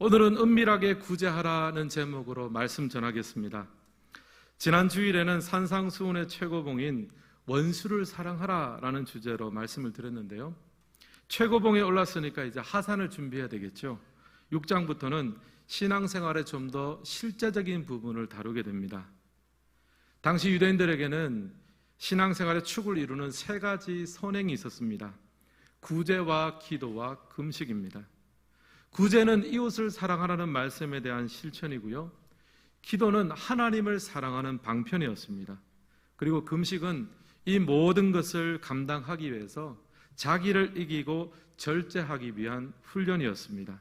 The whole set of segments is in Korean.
오늘은 은밀하게 구제하라는 제목으로 말씀 전하겠습니다. 지난 주일에는 산상수훈의 최고봉인 원수를 사랑하라라는 주제로 말씀을 드렸는데요. 최고봉에 올랐으니까 이제 하산을 준비해야 되겠죠. 6장부터는 신앙생활의 좀더 실제적인 부분을 다루게 됩니다. 당시 유대인들에게는 신앙생활의 축을 이루는 세 가지 선행이 있었습니다. 구제와 기도와 금식입니다. 구제는 이웃을 사랑하라는 말씀에 대한 실천이고요. 기도는 하나님을 사랑하는 방편이었습니다. 그리고 금식은 이 모든 것을 감당하기 위해서 자기를 이기고 절제하기 위한 훈련이었습니다.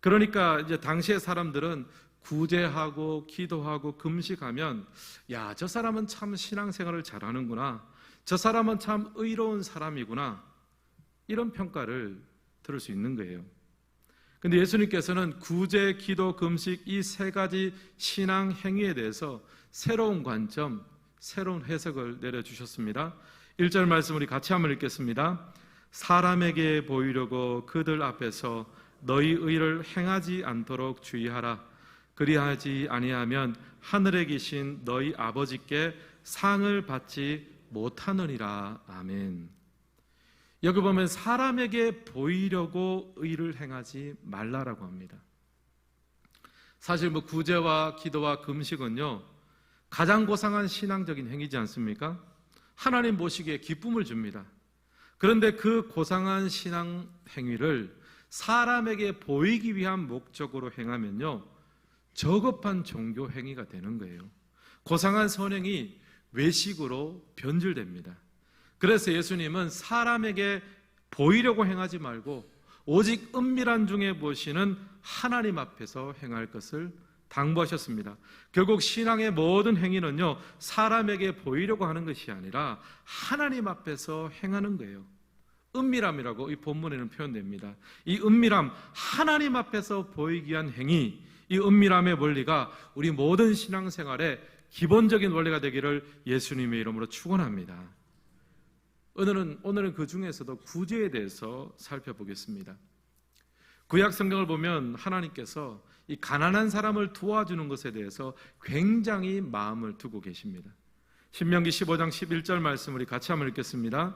그러니까 이제 당시의 사람들은 구제하고 기도하고 금식하면 야, 저 사람은 참 신앙생활을 잘하는구나. 저 사람은 참 의로운 사람이구나. 이런 평가를 들을 수 있는 거예요. 근데 예수님께서는 구제, 기도, 금식 이 세 가지 신앙 행위에 대해서 새로운 관점, 새로운 해석을 내려주셨습니다. 1절 말씀 우리 같이 한번 읽겠습니다. 사람에게 보이려고 그들 앞에서 너희 의를 행하지 않도록 주의하라. 그리하지 아니하면 하늘에 계신 너희 아버지께 상을 받지 못하느니라. 아멘. 여기 보면 사람에게 보이려고 의를 행하지 말라라고 합니다. 사실 뭐 구제와 기도와 금식은요 가장 고상한 신앙적인 행위지 않습니까? 하나님 보시기에 기쁨을 줍니다. 그런데 그 고상한 신앙 행위를 사람에게 보이기 위한 목적으로 행하면요 저급한 종교 행위가 되는 거예요. 고상한 선행이 외식으로 변질됩니다. 그래서 예수님은 사람에게 보이려고 행하지 말고 오직 은밀한 중에 보시는 하나님 앞에서 행할 것을 당부하셨습니다. 결국 신앙의 모든 행위는요, 사람에게 보이려고 하는 것이 아니라 하나님 앞에서 행하는 거예요. 은밀함이라고 이 본문에는 표현됩니다. 이 은밀함, 하나님 앞에서 보이기 위한 행위, 이 은밀함의 원리가 우리 모든 신앙생활의 기본적인 원리가 되기를 예수님의 이름으로 축원합니다. 오늘은 오늘은 그 중에서도 구제에 대해서 살펴보겠습니다. 구약 성경을 보면 하나님께서 이 가난한 사람을 도와주는 것에 대해서 굉장히 마음을 두고 계십니다. 신명기 15장 11절 말씀 우리 같이 한번 읽겠습니다.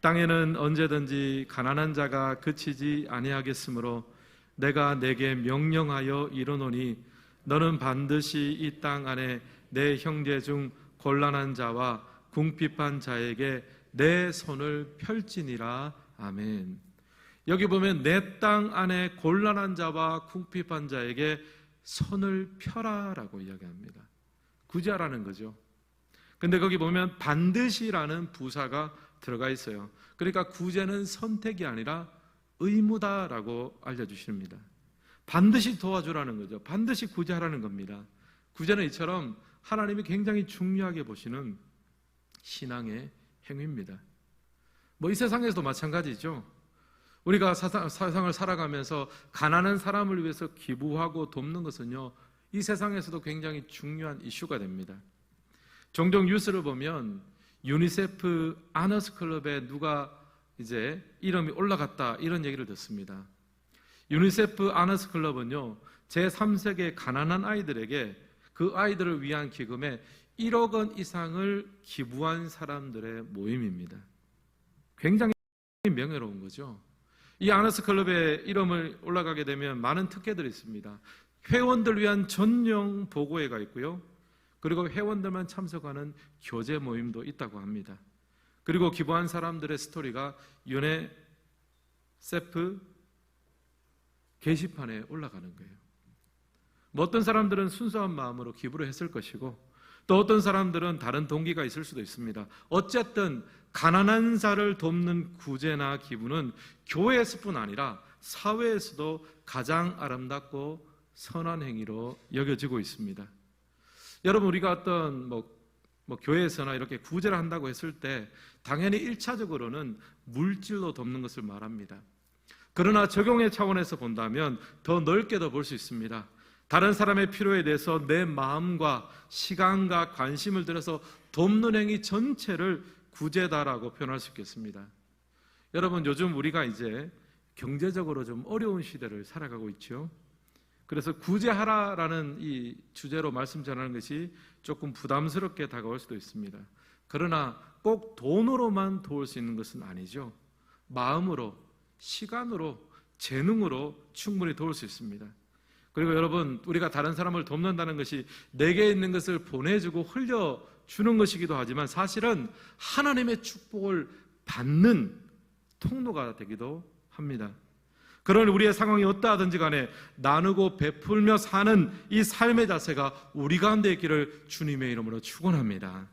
땅에는 언제든지 가난한 자가 그치지 아니하겠으므로 내가 내게 명령하여 이르노니 너는 반드시 이 땅 안에 내 형제 중 곤란한 자와 궁핍한 자에게 내 손을 펼지니라 아멘. 여기 보면 내 땅 안에 곤란한 자와 궁핍한 자에게 손을 펴라라고 이야기합니다. 구제하라는 거죠. 근데 거기 보면 반드시라는 부사가 들어가 있어요. 그러니까 구제는 선택이 아니라 의무다라고 알려주십니다. 반드시 도와주라는 거죠. 반드시 구제하라는 겁니다. 구제는 이처럼 하나님이 굉장히 중요하게 보시는 신앙의 행위입니다. 뭐 이 세상에서도 마찬가지죠. 우리가 세상을 살아가면서 가난한 사람을 위해서 기부하고 돕는 것은요, 이 세상에서도 굉장히 중요한 이슈가 됩니다. 종종 뉴스를 보면 유니세프 아너스 클럽에 누가 이제 이름이 올라갔다 이런 얘기를 듣습니다. 유니세프 아너스 클럽은요, 제3세계 가난한 아이들에게 그 아이들을 위한 기금에 1억 원 이상을 기부한 사람들의 모임입니다. 굉장히 명예로운 거죠. 이 아너스 클럽에 이름을 올라가게 되면 많은 특혜들이 있습니다. 회원들 위한 전용 보고회가 있고요. 그리고 회원들만 참석하는 교제 모임도 있다고 합니다. 그리고 기부한 사람들의 스토리가 유네세프 게시판에 올라가는 거예요. 뭐 어떤 사람들은 순수한 마음으로 기부를 했을 것이고 또 어떤 사람들은 다른 동기가 있을 수도 있습니다. 어쨌든 가난한 자를 돕는 구제나 기부는 교회에서뿐 아니라 사회에서도 가장 아름답고 선한 행위로 여겨지고 있습니다. 여러분 우리가 어떤 뭐, 뭐 교회에서나 이렇게 구제를 한다고 했을 때 당연히 1차적으로는 물질로 돕는 것을 말합니다. 그러나 적용의 차원에서 본다면 더 넓게도 볼수 있습니다. 다른 사람의 필요에 대해서 내 마음과 시간과 관심을 들여서 돕는 행위 전체를 구제다라고 표현할 수 있겠습니다. 여러분 요즘 우리가 이제 경제적으로 좀 어려운 시대를 살아가고 있죠. 그래서 구제하라라는 이 주제로 말씀 전하는 것이 조금 부담스럽게 다가올 수도 있습니다. 그러나 꼭 돈으로만 도울 수 있는 것은 아니죠. 마음으로, 시간으로, 재능으로 충분히 도울 수 있습니다. 그리고 여러분, 우리가 다른 사람을 돕는다는 것이 내게 있는 것을 보내주고 흘려주는 것이기도 하지만 사실은 하나님의 축복을 받는 통로가 되기도 합니다. 그런 우리의 상황이 어떠하든지 간에 나누고 베풀며 사는 이 삶의 자세가 우리 가운데 있기를 주님의 이름으로 축원합니다.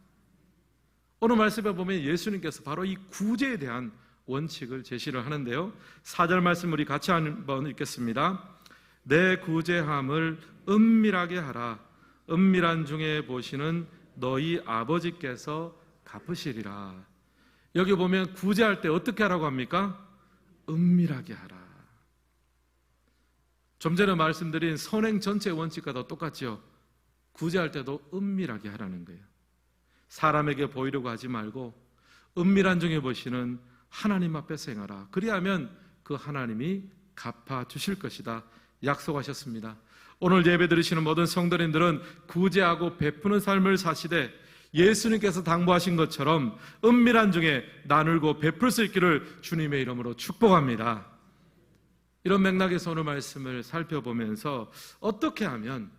오늘 말씀에 보면 예수님께서 바로 이 구제에 대한 원칙을 제시를 하는데요. 4절 말씀 우리 같이 한번 읽겠습니다. 내 구제함을 은밀하게 하라. 은밀한 중에 보시는 너희 아버지께서 갚으시리라. 여기 보면 구제할 때 어떻게 하라고 합니까? 은밀하게 하라. 좀 전에 말씀드린 선행 전체 원칙과 도 똑같죠. 구제할 때도 은밀하게 하라는 거예요. 사람에게 보이려고 하지 말고 은밀한 중에 보시는 하나님 앞에서 행하라. 그리하면 그 하나님이 갚아 주실 것이다. 약속하셨습니다. 오늘 예배 드리시는 모든 성도님들은 구제하고 베푸는 삶을 사시되 예수님께서 당부하신 것처럼 은밀한 중에 나누고 베풀 수 있기를 주님의 이름으로 축복합니다. 이런 맥락에서 오늘 말씀을 살펴보면서 어떻게 하면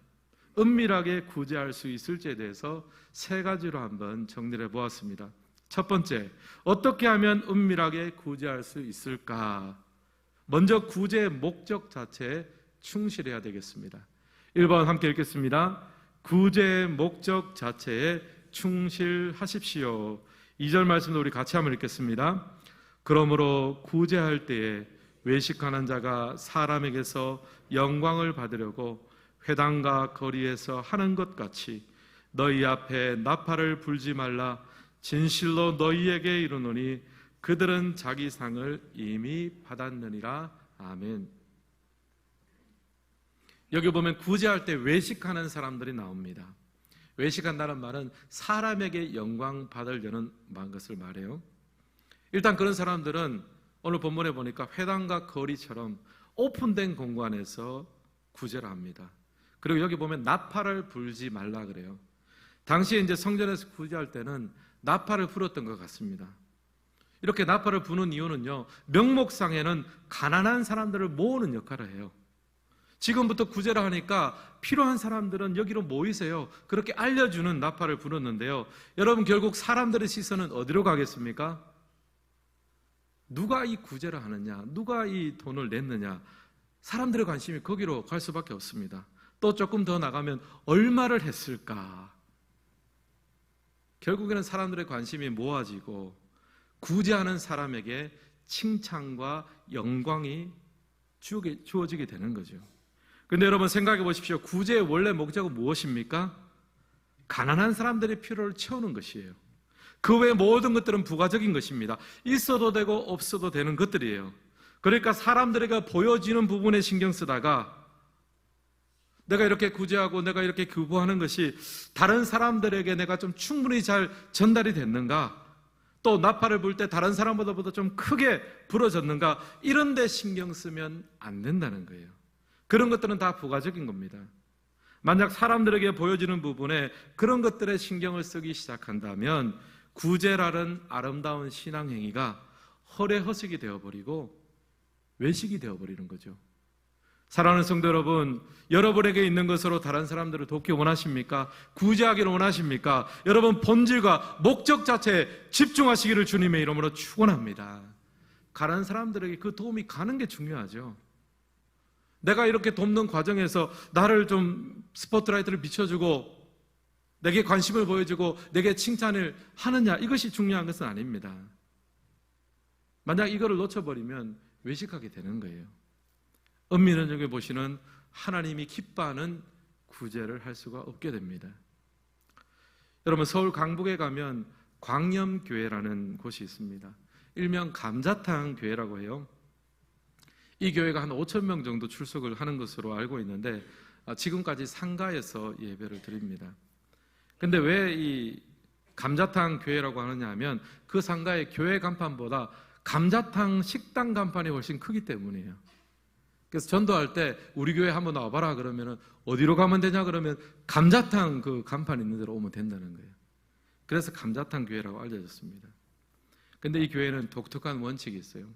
은밀하게 구제할 수 있을지에 대해서 세 가지로 한번 정리를 해 보았습니다. 첫 번째, 어떻게 하면 은밀하게 구제할 수 있을까? 먼저 구제의 목적 자체에 충실해야 되겠습니다. 1번 함께 읽겠습니다. 구제의 목적 자체에 충실하십시오. 2절 말씀도 우리 같이 한번 읽겠습니다. 그러므로 구제할 때에 외식하는 자가 사람에게서 영광을 받으려고 회당과 거리에서 하는 것 같이 너희 앞에 나팔을 불지 말라 진실로 너희에게 이르노니 그들은 자기 상을 이미 받았느니라 아멘. 여기 보면 구제할 때 외식하는 사람들이 나옵니다. 외식한다는 말은 사람에게 영광 받으려는 것을 말해요. 일단 그런 사람들은 오늘 본문에 보니까 회당과 거리처럼 오픈된 공간에서 구제를 합니다. 그리고 여기 보면 나팔을 불지 말라 그래요. 당시에 이제 성전에서 구제할 때는 나팔을 불었던 것 같습니다. 이렇게 나팔을 부는 이유는요, 명목상에는 가난한 사람들을 모으는 역할을 해요. 지금부터 구제를 하니까 필요한 사람들은 여기로 모이세요. 그렇게 알려주는 나팔을 불었는데요. 여러분, 결국 사람들의 시선은 어디로 가겠습니까? 누가 이 구제를 하느냐, 누가 이 돈을 냈느냐, 사람들의 관심이 거기로 갈 수밖에 없습니다. 또 조금 더 나가면 얼마를 했을까? 결국에는 사람들의 관심이 모아지고 구제하는 사람에게 칭찬과 영광이 주어지게 되는 거죠. 근데 여러분 생각해 보십시오. 구제의 원래 목적은 무엇입니까? 가난한 사람들의 필요를 채우는 것이에요. 그 외 모든 것들은 부가적인 것입니다. 있어도 되고 없어도 되는 것들이에요. 그러니까 사람들에게 보여지는 부분에 신경 쓰다가 내가 이렇게 구제하고 내가 이렇게 교부하는 것이 다른 사람들에게 내가 좀 충분히 잘 전달이 됐는가? 또 나팔을 불 때 다른 사람보다 좀 크게 부러졌는가? 이런 데 신경 쓰면 안 된다는 거예요. 그런 것들은 다 부가적인 겁니다. 만약 사람들에게 보여지는 부분에 그런 것들에 신경을 쓰기 시작한다면 구제라는 아름다운 신앙 행위가 허례 허식이 되어버리고 외식이 되어버리는 거죠. 사랑하는 성도 여러분, 여러분에게 있는 것으로 다른 사람들을 돕기 원하십니까? 구제하기를 원하십니까? 여러분 본질과 목적 자체에 집중하시기를 주님의 이름으로 축원합니다. 가난 사람들에게 그 도움이 가는 게 중요하죠. 내가 이렇게 돕는 과정에서 나를 좀 스포트라이트를 비춰주고 내게 관심을 보여주고 내게 칭찬을 하느냐 이것이 중요한 것은 아닙니다. 만약 이거를 놓쳐버리면 외식하게 되는 거예요. 은밀한 중에 보시는 하나님이 기뻐하는 구제를 할 수가 없게 됩니다. 여러분 서울 강북에 가면 광염교회라는 곳이 있습니다. 일명 감자탕 교회라고 해요. 이 교회가 한 5천 명 정도 출석을 하는 것으로 알고 있는데 아, 지금까지 상가에서 예배를 드립니다. 근데 왜 이 감자탕 교회라고 하느냐 하면 그 상가의 교회 간판보다 감자탕 식당 간판이 훨씬 크기 때문이에요. 그래서 전도할 때 우리 교회 한번 와봐라 그러면은 어디로 가면 되냐 그러면 감자탕 그 간판 있는 데로 오면 된다는 거예요. 그래서 감자탕 교회라고 알려졌습니다. 근데 이 교회는 독특한 원칙이 있어요.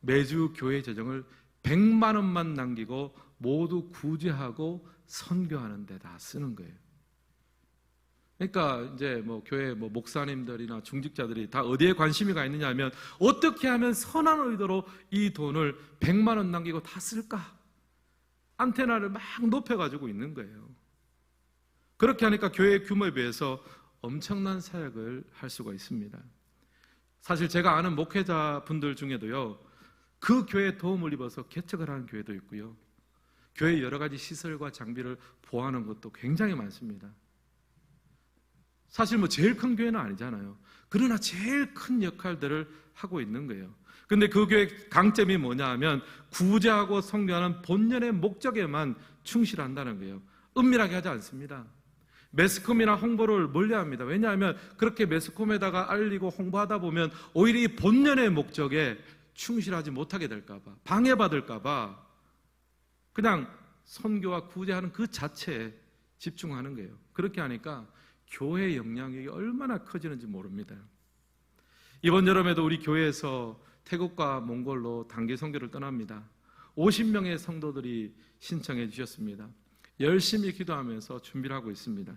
매주 교회 재정을 100만 원만 남기고 모두 구제하고 선교하는 데다 쓰는 거예요. 그러니까 이제 뭐 교회 뭐 목사님들이나 중직자들이 다 어디에 관심이 가 있느냐 하면 어떻게 하면 선한 의도로 이 돈을 100만 원 남기고 다 쓸까? 안테나를 막 높여 가지고 있는 거예요. 그렇게 하니까 교회 규모에 비해서 엄청난 사역을 할 수가 있습니다. 사실 제가 아는 목회자 분들 중에도요. 그 교회에 도움을 입어서 개척을 하는 교회도 있고요. 교회 여러 가지 시설과 장비를 보호하는 것도 굉장히 많습니다. 사실 뭐 제일 큰 교회는 아니잖아요. 그러나 제일 큰 역할들을 하고 있는 거예요. 근데 그 교회 강점이 뭐냐 하면 구제하고 성교하는 본연의 목적에만 충실한다는 거예요. 은밀하게 하지 않습니다. 매스컴이나 홍보를 멀리 합니다. 왜냐하면 그렇게 매스컴에다가 알리고 홍보하다 보면 오히려 이 본연의 목적에 충실하지 못하게 될까봐, 방해받을까봐 그냥 선교와 구제하는 그 자체에 집중하는 거예요. 그렇게 하니까 교회 영향력이 얼마나 커지는지 모릅니다. 이번 여름에도 우리 교회에서 태국과 몽골로 단기 선교를 떠납니다. 50명의 성도들이 신청해 주셨습니다. 열심히 기도하면서 준비를 하고 있습니다.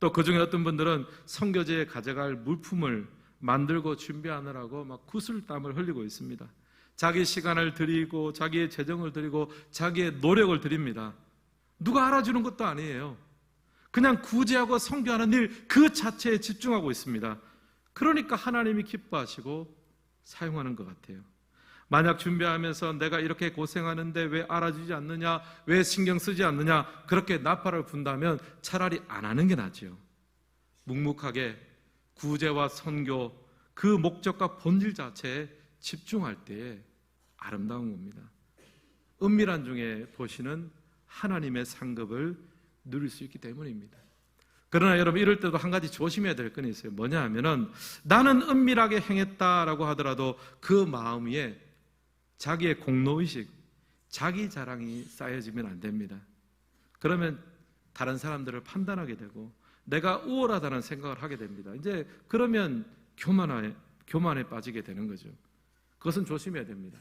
또 그중에 어떤 분들은 선교제에 가져갈 물품을 만들고 준비하느라고 막 구슬땀을 흘리고 있습니다. 자기 시간을 드리고 자기의 재정을 드리고 자기의 노력을 드립니다. 누가 알아주는 것도 아니에요. 그냥 구제하고 성교하는 일 그 자체에 집중하고 있습니다. 그러니까 하나님이 기뻐하시고 사용하는 것 같아요. 만약 준비하면서 내가 이렇게 고생하는데 왜 알아주지 않느냐, 왜 신경 쓰지 않느냐, 그렇게 나팔을 분다면 차라리 안 하는 게 낫지요. 묵묵하게 구제와 선교, 그 목적과 본질 자체에 집중할 때에 아름다운 겁니다. 은밀한 중에 보시는 하나님의 상급을 누릴 수 있기 때문입니다. 그러나 여러분 이럴 때도 한 가지 조심해야 될 건 있어요. 뭐냐 하면은 나는 은밀하게 행했다라고 하더라도 그 마음 위에 자기의 공로의식, 자기 자랑이 쌓여지면 안 됩니다. 그러면 다른 사람들을 판단하게 되고 내가 우월하다는 생각을 하게 됩니다. 이제 그러면 교만에, 교만에 빠지게 되는 거죠. 그것은 조심해야 됩니다.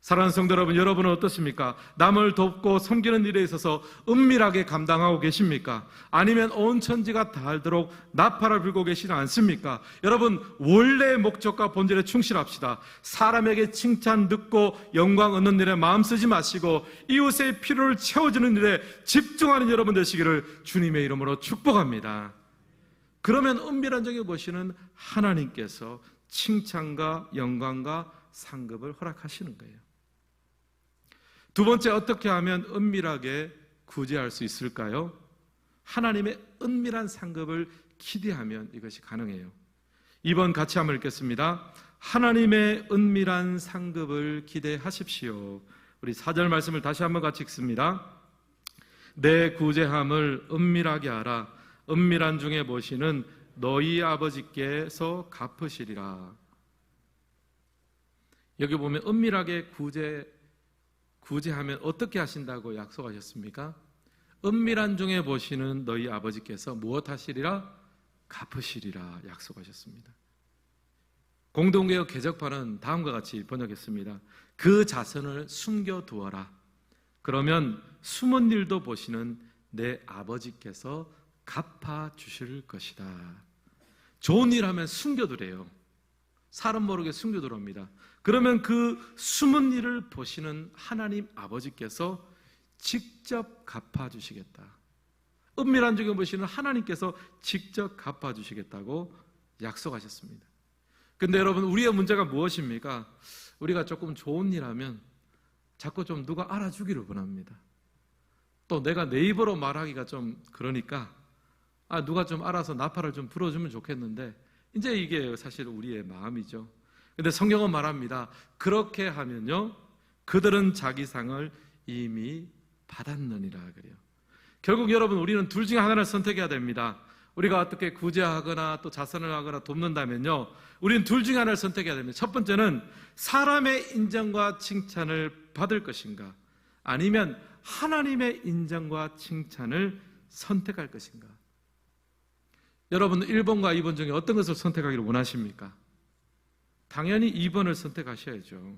사랑하는 성도 여러분, 여러분은 어떻습니까? 남을 돕고 섬기는 일에 있어서 은밀하게 감당하고 계십니까? 아니면 온 천지가 다 알도록 나팔을 불고 계시지 않습니까? 여러분, 원래의 목적과 본질에 충실합시다. 사람에게 칭찬 듣고 영광 얻는 일에 마음 쓰지 마시고 이웃의 필요를 채워주는 일에 집중하는 여러분 되시기를 주님의 이름으로 축복합니다. 그러면 은밀한 적에 보시는 하나님께서 칭찬과 영광과 상급을 허락하시는 거예요. 두 번째 어떻게 하면 은밀하게 구제할 수 있을까요? 하나님의 은밀한 상급을 기대하면 이것이 가능해요. 이번 같이 한번 읽겠습니다. 하나님의 은밀한 상급을 기대하십시오. 우리 사절 말씀을 다시 한번 같이 읽습니다. 내 구제함을 은밀하게 알아 은밀한 중에 보시는 너희 아버지께서 갚으시리라. 여기 보면 은밀하게 구제 구제하면 어떻게 하신다고 약속하셨습니까? 은밀한 중에 보시는 너희 아버지께서 무엇 하시리라? 갚으시리라 약속하셨습니다. 공동개혁 개혁판은 다음과 같이 번역했습니다. 그 자선을 숨겨두어라. 그러면 숨은 일도 보시는 내 아버지께서 갚아 주실 것이다. 좋은 일 하면 숨겨두래요. 사람 모르게 숨겨두랍니다. 그러면 그 숨은 일을 보시는 하나님 아버지께서 직접 갚아주시겠다. 은밀한 중에 보시는 하나님께서 직접 갚아주시겠다고 약속하셨습니다. 근데 여러분, 우리의 문제가 무엇입니까? 우리가 조금 좋은 일 하면 자꾸 좀 누가 알아주기를 원합니다. 또 내가 네 입으로 말하기가 좀 그러니까 아, 누가 좀 알아서 나팔을 좀 불어주면 좋겠는데 이제 이게 사실 우리의 마음이죠. 근데 성경은 말합니다. 그렇게 하면요. 그들은 자기 상을 이미 받았느니라 그래요. 결국 여러분 우리는 둘 중에 하나를 선택해야 됩니다. 우리가 어떻게 구제하거나 또 자선을 하거나 돕는다면요. 우리는 둘 중에 하나를 선택해야 됩니다. 첫 번째는 사람의 인정과 칭찬을 받을 것인가? 아니면 하나님의 인정과 칭찬을 선택할 것인가? 여러분 1번과 2번 중에 어떤 것을 선택하기를 원하십니까? 당연히 2번을 선택하셔야죠.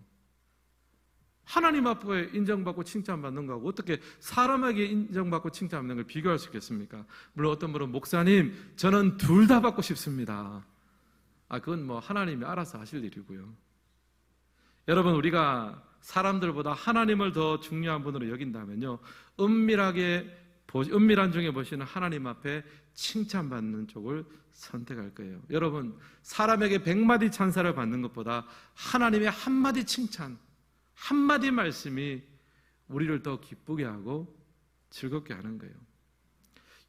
하나님 앞에 인정받고 칭찬받는 거하고 어떻게 사람에게 인정받고 칭찬받는 걸 비교할 수 있겠습니까? 물론 어떤 분은 목사님 저는 둘 다 받고 싶습니다. 아 그건 뭐 하나님이 알아서 하실 일이고요. 여러분 우리가 사람들보다 하나님을 더 중요한 분으로 여긴다면요 은밀하게 보- 은밀한 중에 보시는 하나님 앞에 칭찬받는 쪽을 선택할 거예요. 여러분 사람에게 백마디 찬사를 받는 것보다 하나님의 한마디 칭찬 한마디 말씀이 우리를 더 기쁘게 하고 즐겁게 하는 거예요.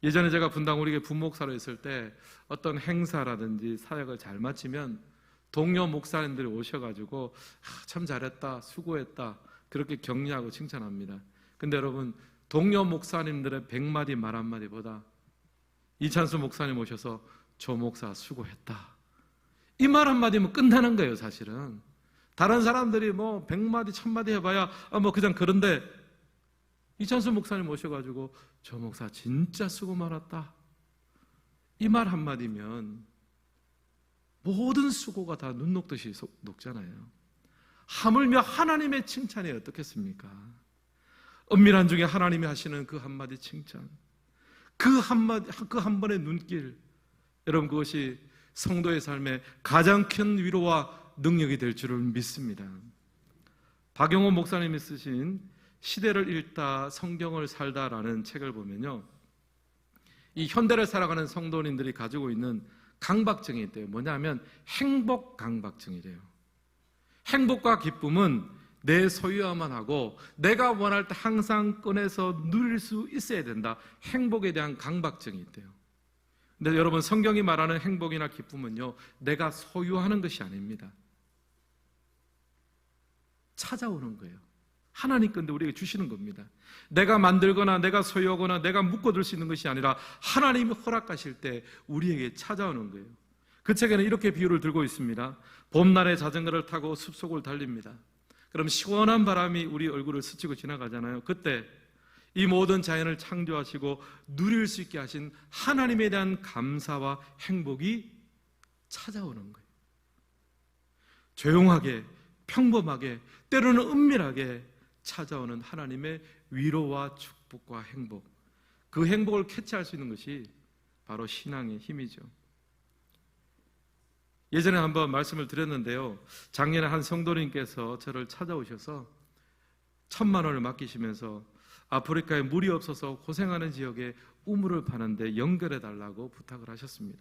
예전에 제가 분당 우리게 부목사로 있을 때 어떤 행사라든지 사역을 잘 마치면 동료 목사님들이 오셔가지고 아, 참 잘했다, 수고했다 그렇게 격려하고 칭찬합니다. 근데 여러분 동료 목사님들의 백마디 말 한마디보다 이찬수 목사님 오셔서 조 목사 수고했다. 이 말 한마디면 끝나는 거예요 사실은. 다른 사람들이 뭐 백마디 천마디 해봐야 아, 뭐 그냥 그런데 이찬수 목사님 오셔가지고 저 목사 진짜 수고 많았다. 이 말 한마디면 모든 수고가 다 눈 녹듯이 소- 녹잖아요. 하물며 하나님의 칭찬이 어떻겠습니까 은밀한 중에 하나님이 하시는 그 한마디 칭찬 그 한마디 그 한 번의 눈길 여러분 그것이 성도의 삶에 가장 큰 위로와 능력이 될 줄을 믿습니다. 박영호 목사님이 쓰신 시대를 읽다 성경을 살다라는 책을 보면요. 이 현대를 살아가는 성도님들이 가지고 있는 강박증이 있대요. 뭐냐면 행복 강박증이래요. 행복과 기쁨은 내 소유야만 하고 내가 원할 때 항상 꺼내서 누릴 수 있어야 된다. 행복에 대한 강박증이 있대요. 근데 여러분 성경이 말하는 행복이나 기쁨은요. 내가 소유하는 것이 아닙니다. 찾아오는 거예요. 하나님 건데 우리에게 주시는 겁니다. 내가 만들거나 내가 소유하거나 내가 묶어둘 수 있는 것이 아니라 하나님이 허락하실 때 우리에게 찾아오는 거예요. 그 책에는 이렇게 비유를 들고 있습니다. 봄날에 자전거를 타고 숲속을 달립니다. 그럼 시원한 바람이 우리 얼굴을 스치고 지나가잖아요. 그때 이 모든 자연을 창조하시고 누릴 수 있게 하신 하나님에 대한 감사와 행복이 찾아오는 거예요. 조용하게, 평범하게, 때로는 은밀하게 찾아오는 하나님의 위로와 축복과 행복. 그 행복을 캐치할 수 있는 것이 바로 신앙의 힘이죠. 예전에 한번 말씀을 드렸는데요. 작년에 한 성도님께서 저를 찾아오셔서 천만 원을 맡기시면서 아프리카에 물이 없어서 고생하는 지역에 우물을 파는데 연결해 달라고 부탁을 하셨습니다.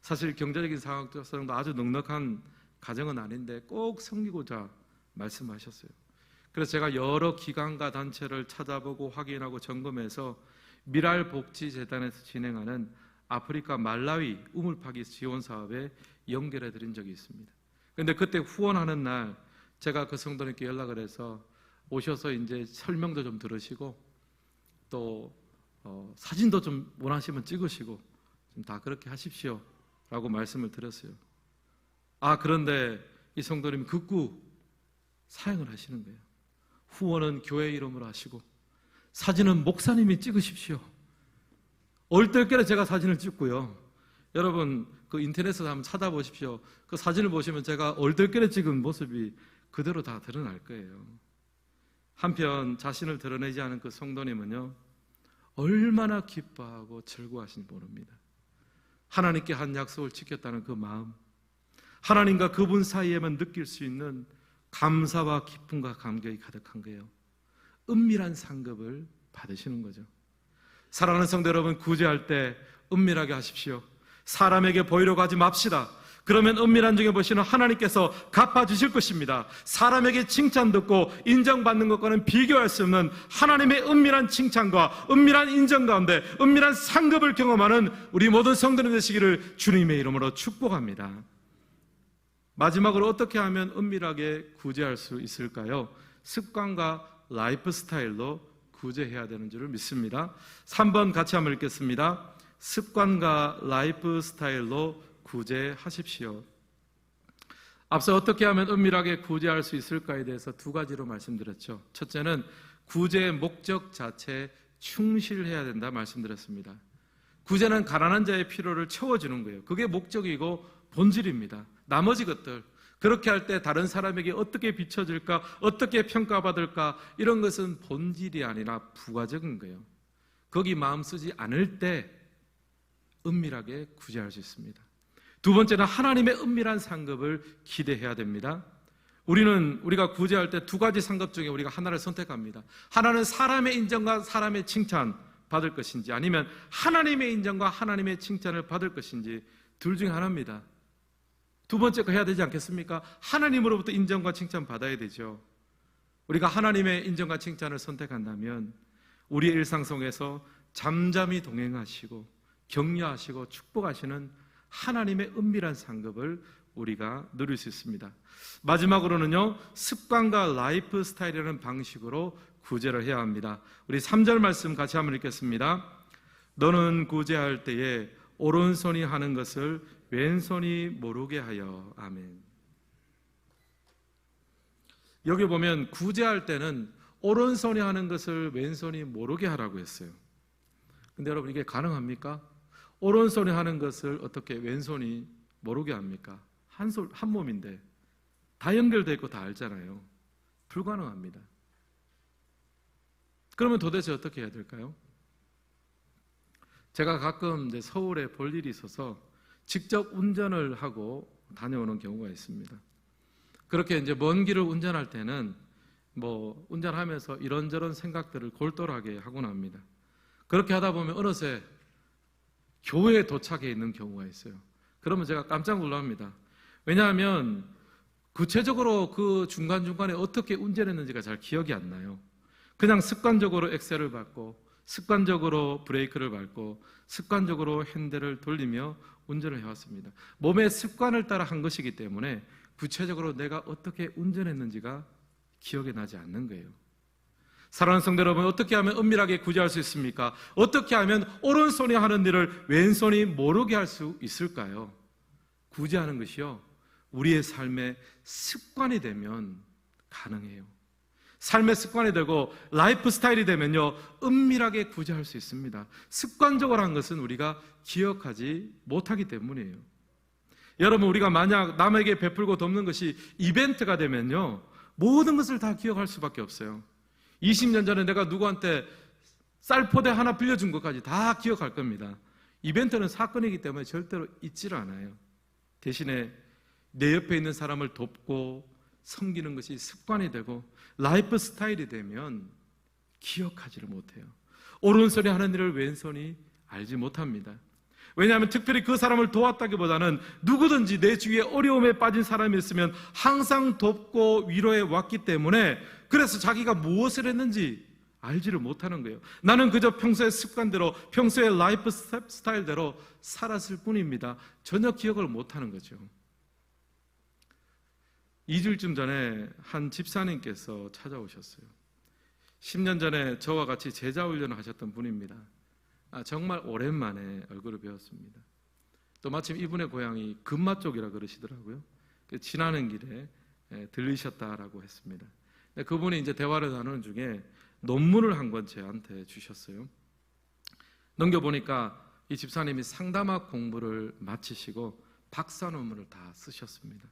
사실 경제적인 상황도 아주 넉넉한 가정은 아닌데 꼭 섬기고자 말씀하셨어요. 그래서 제가 여러 기관과 단체를 찾아보고 확인하고 점검해서 미랄 복지 재단에서 진행하는 아프리카 말라위 우물 파기 지원 사업에 연결해 드린 적이 있습니다. 근데 그때 후원하는 날 제가 그 성도님께 연락을 해서 오셔서 이제 설명도 좀 들으시고 또 어, 사진도 좀 원하시면 찍으시고 좀 다 그렇게 하십시오 라고 말씀을 드렸어요. 아 그런데 이 성도님이 극구 사용을 하시는 거예요. 후원은 교회 이름으로 하시고 사진은 목사님이 찍으십시오. 얼떨결에 제가 사진을 찍고요. 여러분 그 인터넷에서 한번 찾아보십시오. 그 사진을 보시면 제가 얼떨결에 찍은 모습이 그대로 다 드러날 거예요. 한편 자신을 드러내지 않은 그 성도님은요 얼마나 기뻐하고 즐거워하신지 모릅니다. 하나님께 한 약속을 지켰다는 그 마음, 하나님과 그분 사이에만 느낄 수 있는 감사와 기쁨과 감격이 가득한 거예요. 은밀한 상급을 받으시는 거죠. 사랑하는 성도 여러분, 구제할 때 은밀하게 하십시오. 사람에게 보이려고 하지 맙시다. 그러면 은밀한 중에 보시는 하나님께서 갚아주실 것입니다. 사람에게 칭찬 듣고 인정받는 것과는 비교할 수 없는 하나님의 은밀한 칭찬과 은밀한 인정 가운데 은밀한 상급을 경험하는 우리 모든 성도님 되시기를 주님의 이름으로 축복합니다. 마지막으로 어떻게 하면 은밀하게 구제할 수 있을까요? 습관과 라이프 스타일로 구제해야 되는 줄을 믿습니다. 3번 같이 한번 읽겠습니다. 습관과 라이프 스타일로 구제하십시오. 앞서 어떻게 하면 은밀하게 구제할 수 있을까에 대해서 두 가지로 말씀드렸죠. 첫째는 구제의 목적 자체에 충실해야 된다 말씀드렸습니다. 구제는 가난한 자의 필요를 채워주는 거예요. 그게 목적이고 본질입니다. 나머지 것들, 그렇게 할 때 다른 사람에게 어떻게 비춰질까, 어떻게 평가받을까, 이런 것은 본질이 아니라 부가적인 거예요. 거기 마음 쓰지 않을 때 은밀하게 구제할 수 있습니다. 두 번째는 하나님의 은밀한 상급을 기대해야 됩니다. 우리는 우리가 구제할 때 두 가지 상급 중에 우리가 하나를 선택합니다. 하나는 사람의 인정과 사람의 칭찬 받을 것인지 아니면 하나님의 인정과 하나님의 칭찬을 받을 것인지 둘 중에 하나입니다. 두 번째 거 해야 되지 않겠습니까? 하나님으로부터 인정과 칭찬 받아야 되죠. 우리가 하나님의 인정과 칭찬을 선택한다면 우리의 일상 속에서 잠잠히 동행하시고 격려하시고 축복하시는 하나님의 은밀한 상급을 우리가 누릴 수 있습니다. 마지막으로는요, 습관과 라이프 스타일이라는 방식으로 구제를 해야 합니다. 우리 3절 말씀 같이 한번 읽겠습니다. 너는 구제할 때에 오른손이 하는 것을 왼손이 모르게 하여. 아멘. 여기 보면 구제할 때는 오른손이 하는 것을 왼손이 모르게 하라고 했어요. 근데 여러분 이게 가능합니까? 오른손이 하는 것을 어떻게 왼손이 모르게 합니까? 한, 손, 한 몸인데 다 연결되어 있고 다 알잖아요. 불가능합니다. 그러면 도대체 어떻게 해야 될까요? 제가 가끔 이제 서울에 볼 일이 있어서 직접 운전을 하고 다녀오는 경우가 있습니다. 그렇게 이제 먼 길을 운전할 때는 뭐 운전하면서 이런저런 생각들을 골똘하게 하곤 합니다. 그렇게 하다 보면 어느새 교회에 도착해 있는 경우가 있어요. 그러면 제가 깜짝 놀랍니다. 왜냐하면 구체적으로 그 중간중간에 어떻게 운전했는지가 잘 기억이 안 나요. 그냥 습관적으로 엑셀을 밟고 습관적으로 브레이크를 밟고 습관적으로 핸들을 돌리며 운전을 해왔습니다. 몸의 습관을 따라 한 것이기 때문에 구체적으로 내가 어떻게 운전했는지가 기억에 나지 않는 거예요. 사랑하는 성도 여러분, 어떻게 하면 은밀하게 구제할 수 있습니까? 어떻게 하면 오른손이 하는 일을 왼손이 모르게 할 수 있을까요? 구제하는 것이요. 우리의 삶의 습관이 되면 가능해요. 삶의 습관이 되고 라이프 스타일이 되면요. 은밀하게 구제할 수 있습니다. 습관적으로 한 것은 우리가 기억하지 못하기 때문이에요. 여러분 우리가 만약 남에게 베풀고 돕는 것이 이벤트가 되면요. 모든 것을 다 기억할 수밖에 없어요. 20년 전에 내가 누구한테 쌀포대 하나 빌려준 것까지 다 기억할 겁니다. 이벤트는 사건이기 때문에 절대로 잊지를 않아요. 대신에 내 옆에 있는 사람을 돕고 섬기는 것이 습관이 되고 라이프 스타일이 되면 기억하지를 못해요. 오른손이 하는 일을 왼손이 알지 못합니다. 왜냐하면 특별히 그 사람을 도왔다기보다는 누구든지 내 주위에 어려움에 빠진 사람이 있으면 항상 돕고 위로해 왔기 때문에 그래서 자기가 무엇을 했는지 알지를 못하는 거예요. 나는 그저 평소의 습관대로 평소의 라이프 스타일대로 살았을 뿐입니다. 전혀 기억을 못하는 거죠. 2주일쯤 전에 한 집사님께서 찾아오셨어요. 10년 전에 저와 같이 제자 훈련을 하셨던 분입니다. 아, 정말 오랜만에 얼굴을 배웠습니다. 또 마침 이분의 고향이 금마 쪽이라 그러시더라고요. 그 지나는 길에 예, 들리셨다라고 했습니다. 그분이 이제 대화를 나누는 중에 논문을 한권 제한테 주셨어요. 넘겨보니까 이 집사님이 상담학 공부를 마치시고 박사 논문을 다 쓰셨습니다.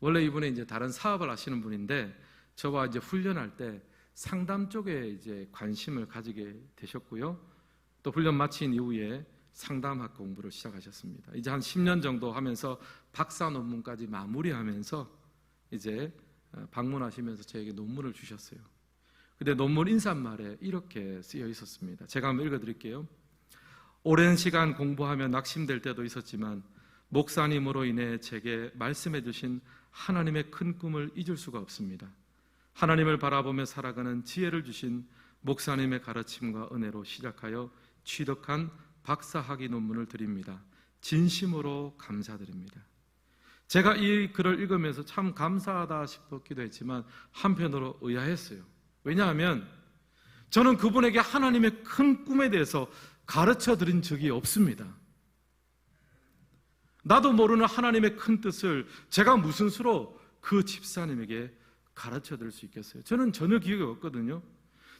원래 이분이 이제 다른 사업을 하시는 분인데 저와 이제 훈련할 때 상담 쪽에 이제 관심을 가지게 되셨고요. 또 훈련 마친 이후에 상담학 공부를 시작하셨습니다. 이제 한 10년 정도 하면서 박사 논문까지 마무리하면서 이제 어, 방문하시면서 저에게 논문을 주셨어요. 근데 논문 인사말에 이렇게 쓰여 있었습니다. 제가 한번 읽어 드릴게요. 오랜 시간 공부하며 낙심될 때도 있었지만 목사님으로 인해 제게 말씀해 주신 하나님의 큰 꿈을 잊을 수가 없습니다. 하나님을 바라보며 살아가는 지혜를 주신 목사님의 가르침과 은혜로 시작하여 취득한 박사학위 논문을 드립니다. 진심으로 감사드립니다. 제가 이 글을 읽으면서 참 감사하다 싶었기도 했지만 한편으로 의아했어요. 왜냐하면 저는 그분에게 하나님의 큰 꿈에 대해서 가르쳐 드린 적이 없습니다. 나도 모르는 하나님의 큰 뜻을 제가 무슨 수로 그 집사님에게 가르쳐 드릴 수 있겠어요? 저는 전혀 기억이 없거든요.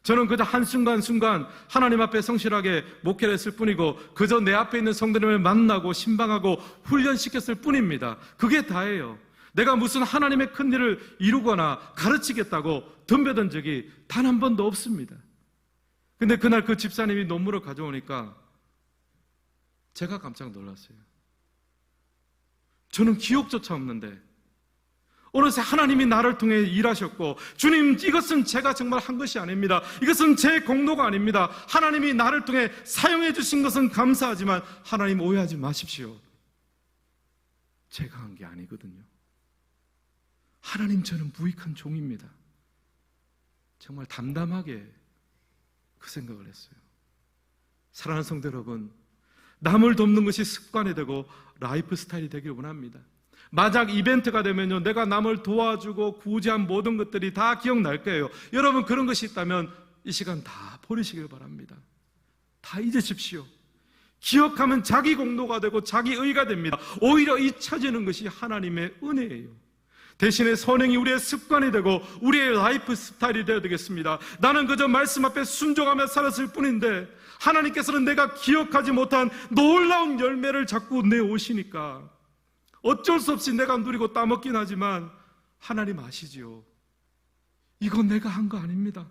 저는 그저 한순간순간 하나님 앞에 성실하게 목회를 했을 뿐이고 그저 내 앞에 있는 성도님을 만나고 신방하고 훈련시켰을 뿐입니다. 그게 다예요. 내가 무슨 하나님의 큰 일을 이루거나 가르치겠다고 덤벼든 적이 단 한 번도 없습니다. 근데 그날 그 집사님이 논문을 가져오니까 제가 깜짝 놀랐어요. 저는 기억조차 없는데 어느새 하나님이 나를 통해 일하셨고 주님 이것은 제가 정말 한 것이 아닙니다. 이것은 제 공로가 아닙니다. 하나님이 나를 통해 사용해 주신 것은 감사하지만 하나님 오해하지 마십시오. 제가 한 게 아니거든요. 하나님 저는 무익한 종입니다. 정말 담담하게 그 생각을 했어요. 사랑하는 성도 여러분, 남을 돕는 것이 습관이 되고 라이프 스타일이 되길 원합니다. 만약 이벤트가 되면요, 내가 남을 도와주고 구제한 모든 것들이 다 기억날 거예요. 여러분 그런 것이 있다면 이 시간 다 버리시길 바랍니다. 다 잊으십시오. 기억하면 자기 공로가 되고 자기 의가 됩니다. 오히려 잊혀지는 것이 하나님의 은혜예요. 대신에 선행이 우리의 습관이 되고 우리의 라이프 스타일이 되어야 되겠습니다. 나는 그저 말씀 앞에 순종하며 살았을 뿐인데 하나님께서는 내가 기억하지 못한 놀라운 열매를 자꾸 내오시니까 어쩔 수 없이 내가 누리고 따먹긴 하지만 하나님 아시지요. 이건 내가 한 거 아닙니다.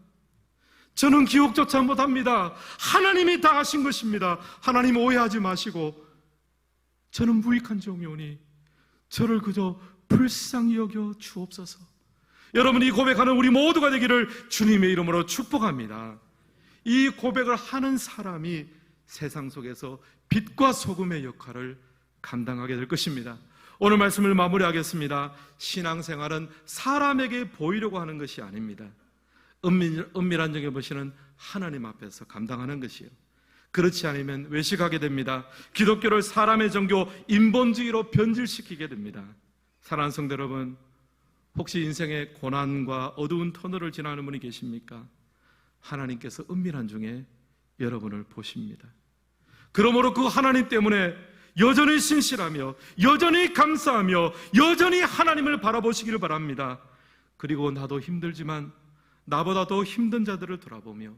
저는 기억조차 못합니다. 하나님이 다 하신 것입니다. 하나님 오해하지 마시고 저는 무익한 종이 오니 저를 그저 불쌍히 여겨 주옵소서. 여러분 이 고백하는 우리 모두가 되기를 주님의 이름으로 축복합니다. 이 고백을 하는 사람이 세상 속에서 빛과 소금의 역할을 감당하게 될 것입니다. 오늘 말씀을 마무리하겠습니다. 신앙생활은 사람에게 보이려고 하는 것이 아닙니다. 은밀, 은밀한 점에 보시는 하나님 앞에서 감당하는 것이요. 그렇지 않으면 외식하게 됩니다. 기독교를 사람의 종교 인본주의로 변질시키게 됩니다. 사랑하는 성도 여러분, 혹시 인생의 고난과 어두운 터널을 지나는 분이 계십니까? 하나님께서 은밀한 중에 여러분을 보십니다. 그러므로 그 하나님 때문에 여전히 신실하며 여전히 감사하며 여전히 하나님을 바라보시기를 바랍니다. 그리고 나도 힘들지만 나보다 더 힘든 자들을 돌아보며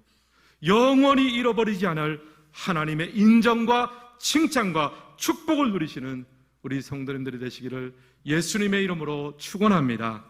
영원히 잃어버리지 않을 하나님의 인정과 칭찬과 축복을 누리시는 우리 성도님들이 되시기를 예수님의 이름으로 축원합니다.